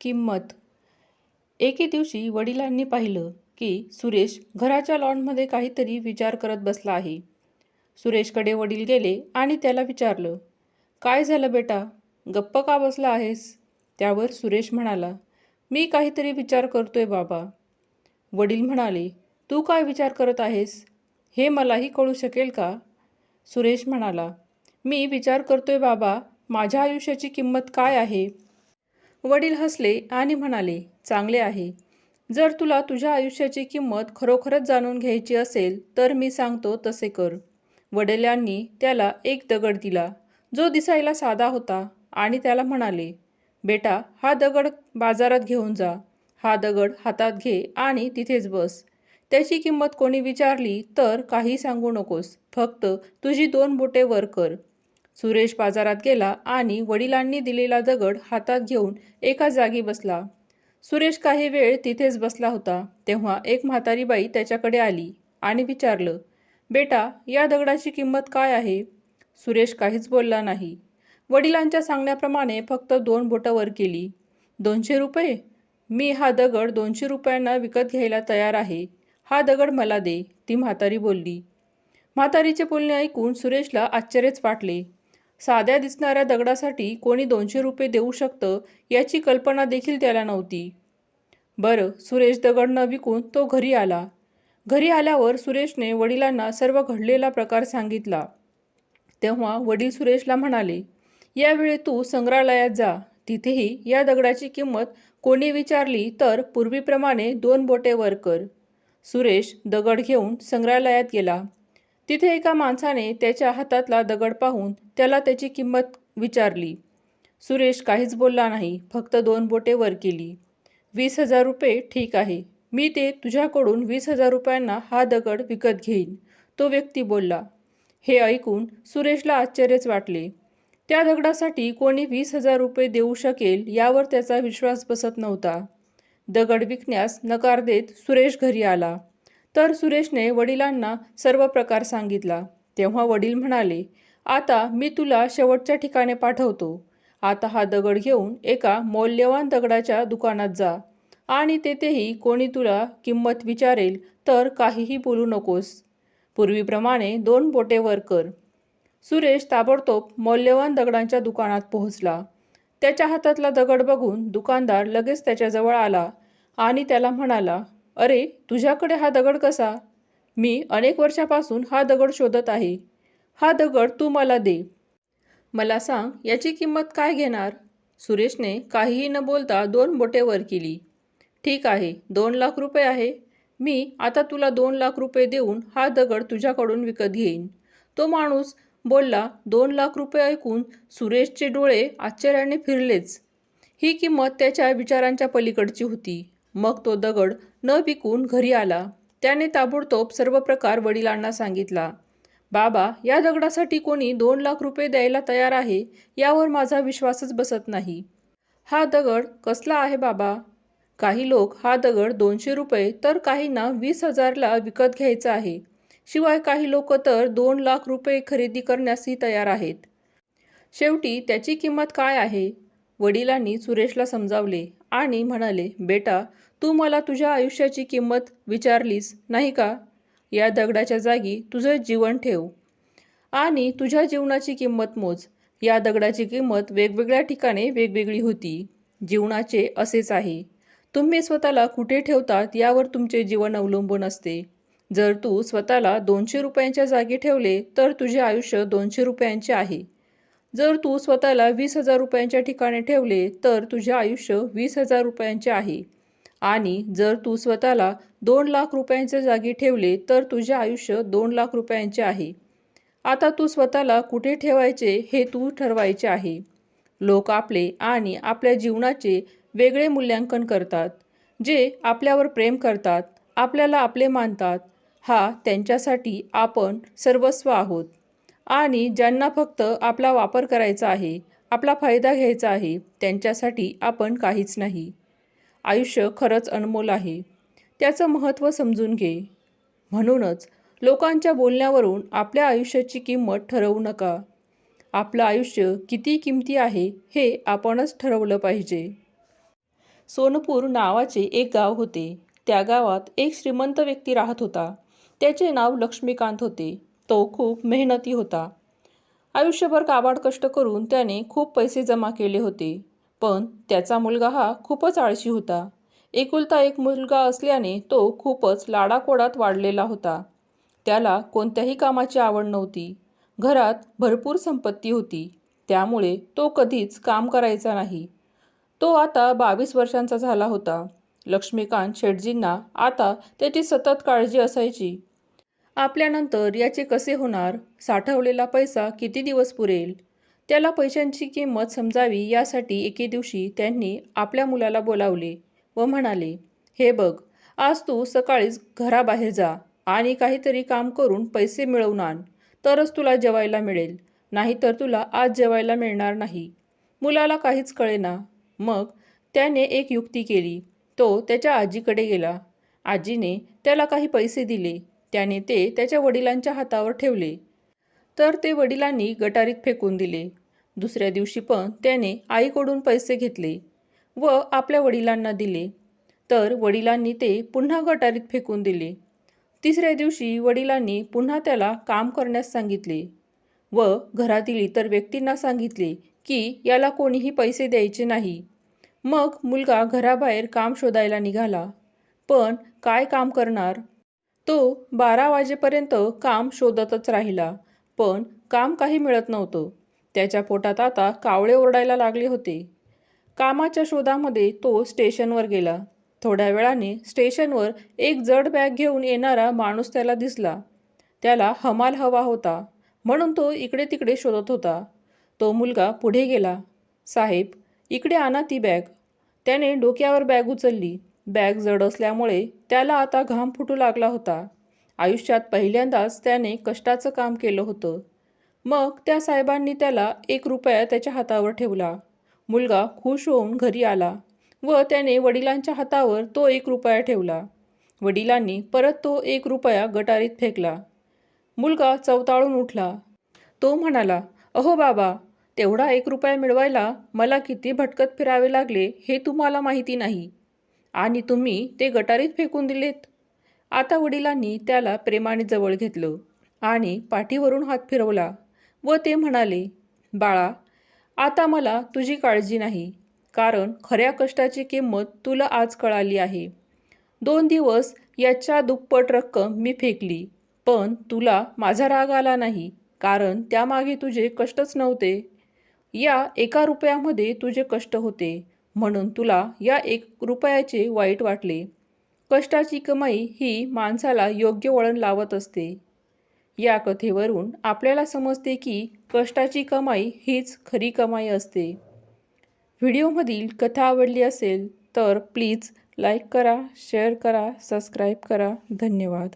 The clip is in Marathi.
किंमत. एके दिवशी वडिलांनी पाहिलं की सुरेश घराच्या लॉनमध्ये काहीतरी विचार करत बसला आहे. सुरेशकडे वडील गेले आणि त्याला विचारलं काय झालं बेटा? गप्प का बसला आहेस? त्यावर सुरेश म्हणाला मी काहीतरी विचार करतोय बाबा. वडील म्हणाले तू काय विचार करत आहेस? हे मलाही कळू शकेल का? सुरेश म्हणाला मी विचार करतोय बाबा माझ्या आयुष्याची किंमत काय आहे? वडील हसले आणि म्हणाले चांगले आहे. जर तुला तुझ्या आयुष्याची किंमत खरोखरच जाणून घ्यायची असेल तर मी सांगतो तसे कर. वडिलांनी त्याला एक दगड दिला. जो दिसायला साधा होता आणि त्याला म्हणाले बेटा हा दगड बाजारात घेऊन जा. हा दगड हातात घे आणि तिथेच बस. त्याची किंमत कोणी विचारली तर काही सांगू नकोस. फक्त तुझी दोन बोटे वर कर. सुरेश बाजारात गेला आणि वडिलांनी दिलेला दगड हातात घेऊन एका जागी बसला. सुरेश काही वेळ तिथेच बसला होता. तेव्हा एक म्हातारी बाई त्याच्याकडे आली आणि विचारलं बेटा या दगडाची किंमत काय आहे? सुरेश काहीच बोलला नाही. वडिलांच्या सांगण्याप्रमाणे फक्त दोन बोटं वर केली. दोनशे रुपये? मी हा दगड दोनशे रुपयांना विकत घ्यायला तयार आहे. हा दगड मला दे ती म्हातारी बोलली. म्हातारीचे बोलणे ऐकून सुरेशला आश्चर्यच वाटले. साध्या दिसणाऱ्या दगडासाठी कोणी दोनशे रुपये देऊ शकतं याची कल्पना देखील त्याला नव्हती. बरं सुरेश दगड न विकून तो घरी आला. घरी आल्यावर सुरेशने वडिलांना सर्व घडलेला प्रकार सांगितला. तेव्हा वडील सुरेशला म्हणाले यावेळी तू संग्रहालयात जा. तिथेही या दगडाची किंमत कोणी विचारली तर पूर्वीप्रमाणे दोन बोटे वर कर. सुरेश दगड घेऊन संग्रहालयात गेला. तिथे एका माणसाने त्याच्या हातातला दगड पाहून त्याला त्याची किंमत विचारली. सुरेश काहीच बोलला नाही फक्त दोन बोटे वर केली. वीस हजार रुपये ठीक आहे. मी ते तुझ्याकडून वीस हजार रुपयांना हा दगड विकत घेईन तो व्यक्ती बोलला. हे ऐकून सुरेशला आश्चर्यच वाटले. त्या दगडासाठी कोणी वीस हजार रुपये देऊ शकेल यावर त्याचा विश्वास बसत नव्हता. दगड विकण्यास नकार देत सुरेश घरी आला. तर सुरेशने वडिलांना सर्व प्रकार सांगितला. तेव्हा वडील म्हणाले आता मी तुला शेवटच्या ठिकाणी पाठवतो. आता हा दगड घेऊन एका मौल्यवान दगडाच्या दुकानात जा. आणि तेथेही कोणी तुला किंमत विचारेल तर काहीही बोलू नकोस. पूर्वीप्रमाणे दोन बोटे वर कर. सुरेश ताबडतोब मौल्यवान दगडांच्या दुकानात पोहोचला. त्याच्या हातातला दगड बघून दुकानदार लगेच त्याच्याजवळ आला आणि त्याला म्हणाला अरे तुझ्याकडे हा दगड कसा? मी अनेक वर्षापासून हा दगड शोधत आहे. हा दगड तू मला दे. मला सांग याची किंमत काय घेणार? सुरेशने काहीही न बोलता दोन बोटे वर केली. ठीक आहे दोन लाख रुपये आहे. मी आता तुला दोन लाख रुपये देऊन हा दगड तुझ्याकडून विकत घेईन. तो माणूस बोलला दोन लाख रुपये ऐकून सुरेशचे डोळे आश्चर्याने फिरलेच. ही किंमत त्याच्या विचारांच्या पलीकडची होती. मग तो दगड न विकून घरी आला. त्याने ताबडतोब सर्व प्रकार वडिलांना सांगितला. बाबा या दगडासाठी कोणी दोन लाख रुपये द्यायला तयार आहे यावर माझा विश्वासच बसत नाही. हा दगड कसला आहे बाबा? काही लोक हा दगड दोनशे रुपये तर काहींना वीस हजारला विकत घ्यायचा आहे. शिवाय काही लोक तर दोन लाख रुपये खरेदी करण्यासही तयार आहेत. शेवटी त्याची किंमत काय आहे? वडिलांनी सुरेशला समजावले आणि म्हणाले बेटा तू मला तुझ्या आयुष्याची किंमत विचारलीस नाही का? या दगडाच्या जागी तुझं जीवन ठेव. आणि तुझ्या जीवनाची किंमत मोज. या दगडाची किंमत वेगवेगळ्या ठिकाणी वेगवेगळी होती. जीवनाचे असेच आहे. तुम्ही स्वतःला कुठे ठेवतात यावर तुमचे जीवन अवलंबून असते. जर तू स्वतःला दोनशे रुपयांच्या जागी ठेवले तर तुझे आयुष्य दोनशे रुपयांचे आहे. जर तू स्वतःला वीस हजार रुपयांच्या ठिकाणी ठेवले तर तुझे आयुष्य वीस हजार रुपयांचे आहे. आणि जर तू स्वतःला दोन लाख रुपयांच्या जागी ठेवले तर तुझे आयुष्य दोन लाख रुपयांचे आहे. आता तू स्वतःला कुठे ठेवायचे हे तू ठरवायचे आहे. लोक आपले आणि आपल्या जीवनाचे वेगळे मूल्यांकन करतात जे आपल्यावर प्रेम करतात आपल्याला आपले मानतात. हा त्यांच्यासाठी आपण सर्वस्व आहोत. आणि ज्यांना फक्त आपला वापर करायचा आहे आपला फायदा घ्यायचा आहे त्यांच्यासाठी आपण काहीच नाही. आयुष्य खरंच अनमोल आहे. त्याचं महत्त्व समजून घे. म्हणूनच लोकांच्या बोलण्यावरून आपल्या आयुष्याची किंमत ठरवू नका. आपलं आयुष्य किती किमती आहे हे आपणच ठरवलं पाहिजे. सोनपूर नावाचे एक गाव होते. त्या गावात एक श्रीमंत व्यक्ती राहत होता. त्याचे नाव लक्ष्मीकांत होते. तो खूप मेहनती होता. आयुष्यभर काबाड कष्ट करून त्याने खूप पैसे जमा केले होते. पण त्याचा मुलगा हा खूपच आळशी होता. एकुलता एक मुलगा असल्याने तो खूपच लाडाकोडात वाढलेला होता. त्याला कोणत्याही कामाची आवड नव्हती. घरात भरपूर संपत्ती होती. त्यामुळे तो कधीच काम करायचा नाही. तो आता बावीस वर्षांचा झाला होता. लक्ष्मीकांत शेटजींना आता त्याची सतत काळजी असायची. आपल्यानंतर याचे कसे होणार? साठवलेला पैसा किती दिवस पुरेल? त्याला पैशांची किंमत समजावी यासाठी एके दिवशी त्यांनी आपल्या मुलाला बोलावले व म्हणाले हे बघ आज तू सकाळीच घराबाहेर जा आणि काहीतरी काम करून पैसे मिळवून आण. तरच तुला जेवायला मिळेल. नाहीतर तुला आज जेवायला मिळणार नाही. मुलाला काहीच कळेना. मग त्याने एक युक्ती केली. तो त्याच्या आजीकडे गेला. आजीने त्याला काही पैसे दिले. त्याने ते त्याच्या वडिलांच्या हातावर ठेवले. तर ते वडिलांनी गटारीत फेकून दिले. दुसऱ्या दिवशी पण त्याने आईकडून पैसे घेतले व आपल्या वडिलांना दिले. तर वडिलांनी ते पुन्हा गटारीत फेकून दिले. तिसऱ्या दिवशी वडिलांनी पुन्हा त्याला काम करण्यास सांगितले व घरातील इतर व्यक्तींना सांगितले की याला कोणीही पैसे द्यायचे नाही. मग मुलगा घराबाहेर काम शोधायला निघाला. पण काय काम करणार? तो बारा वाजेपर्यंत काम शोधतच राहिला. पण काम काही मिळत नव्हतं. त्याच्या पोटात आता कावळे ओरडायला लागले होते. कामाच्या शोधामध्ये तो स्टेशनवर गेला. थोड्या वेळाने स्टेशनवर एक जड बॅग घेऊन येणारा माणूस त्याला दिसला. त्याला हमाल हवा होता. म्हणून तो इकडे तिकडे शोधत होता. तो मुलगा पुढे गेला. साहेब इकडे आणा ती बॅग. त्याने डोक्यावर बॅग उचलली. बॅग जड असल्यामुळे त्याला आता घाम फुटू लागला होता. आयुष्यात पहिल्यांदाच त्याने कष्टाचं काम केलं होतं. मग त्या साहेबांनी त्याला एक रुपया त्याच्या हातावर ठेवला. मुलगा खुश होऊन घरी आला व त्याने वडिलांच्या हातावर तो एक रुपया ठेवला. वडिलांनी परत तो एक रुपया गटारीत फेकला. मुलगा चवताळून उठला. तो म्हणाला अहो बाबा तेवढा एक रुपया मिळवायला मला किती भटकत फिरावे लागले हे तुम्हाला माहिती नाही. आणि तुम्ही ते गटारीत फेकून दिलेत. आता वडिलांनी त्याला प्रेमाने जवळ घेतलं आणि पाठीवरून हात फिरवला व ते म्हणाले बाळा आता मला तुझी काळजी नाही कारण खऱ्या कष्टाची किंमत तुला आज कळाली आहे. दोन दिवस याच्या दुप्पट रक्कम मी फेकली पण तुला माझा राग आला नाही कारण त्यामागे तुझे कष्टच नव्हते. या एका रुपयामध्ये तुझे कष्ट होते म्हणून तुला या एक रुपयाचे वाईट वाटले. कष्टाची कमाई ही माणसाला योग्य वळण लावत असते. या कथेवरून आपल्याला समजते की कष्टाची कमाई हीच खरी कमाई असते. व्हिडिओमधील कथा आवडली असेल तर प्लीज लाईक करा शेअर करा सबस्क्राईब करा. धन्यवाद.